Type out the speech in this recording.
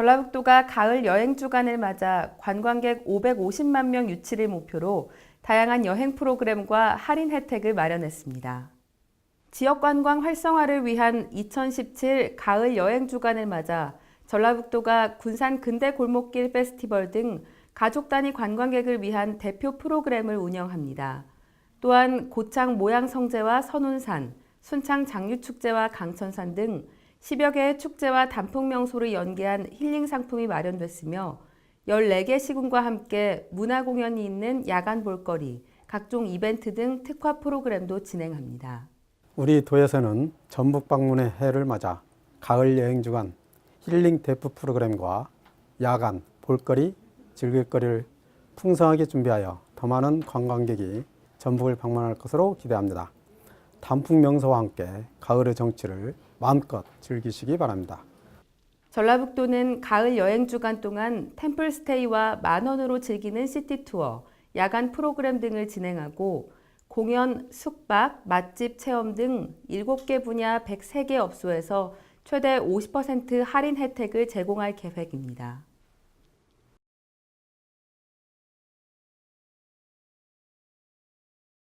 전라북도가 가을 여행 주간을 맞아 관광객 550만 명 유치를 목표로 다양한 여행 프로그램과 할인 혜택을 마련했습니다. 지역 관광 활성화를 위한 2017 가을 여행 주간을 맞아 전라북도가 군산 근대 골목길 페스티벌 등 가족 단위 관광객을 위한 대표 프로그램을 운영합니다. 또한 고창 모양 성제와 선운산, 순창 장유축제와 강천산 등 10여 개의 축제와 단풍 명소를 연계한 힐링 상품이 마련됐으며 14개 시군과 함께 문화 공연이 있는 야간 볼거리, 각종 이벤트 등 특화 프로그램도 진행합니다. 우리 도에서는 전북 방문의 해를 맞아 가을 여행 주간 힐링 대프 프로그램과 야간 볼거리, 즐길거리를 풍성하게 준비하여 더 많은 관광객이 전북을 방문할 것으로 기대합니다. 단풍 명소와 함께 가을의 정취를 마음껏 즐기시기 바랍니다. 전라북도는 가을 여행 주간 동안 템플 스테이와 만 원으로 즐기는 시티 투어, 야간 프로그램 등을 진행하고 공연, 숙박, 맛집 체험 등 7개 분야 103개 업소에서 최대 50% 할인 혜택을 제공할 계획입니다.